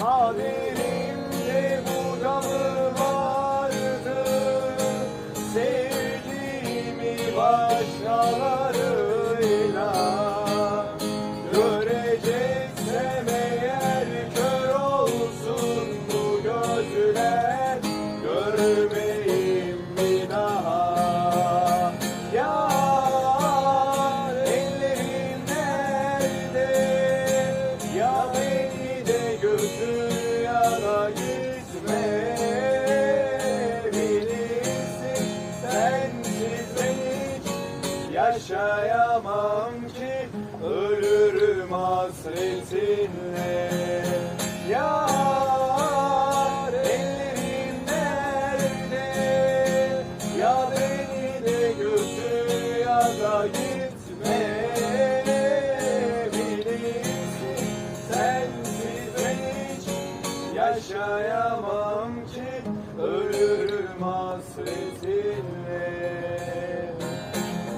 Kaderimde bu vardı Sevdiğimi başkalarıyla Göreceksem eğer kör olsun bu gözler Görmeyeyim Yaşayamam ki ölürüm hasretinle. Yar ellerin nerede? Ya beni de götür ya da gitme. Bilirsin sensiz ben hiç Yaşayamam ki ölürüm hasretinle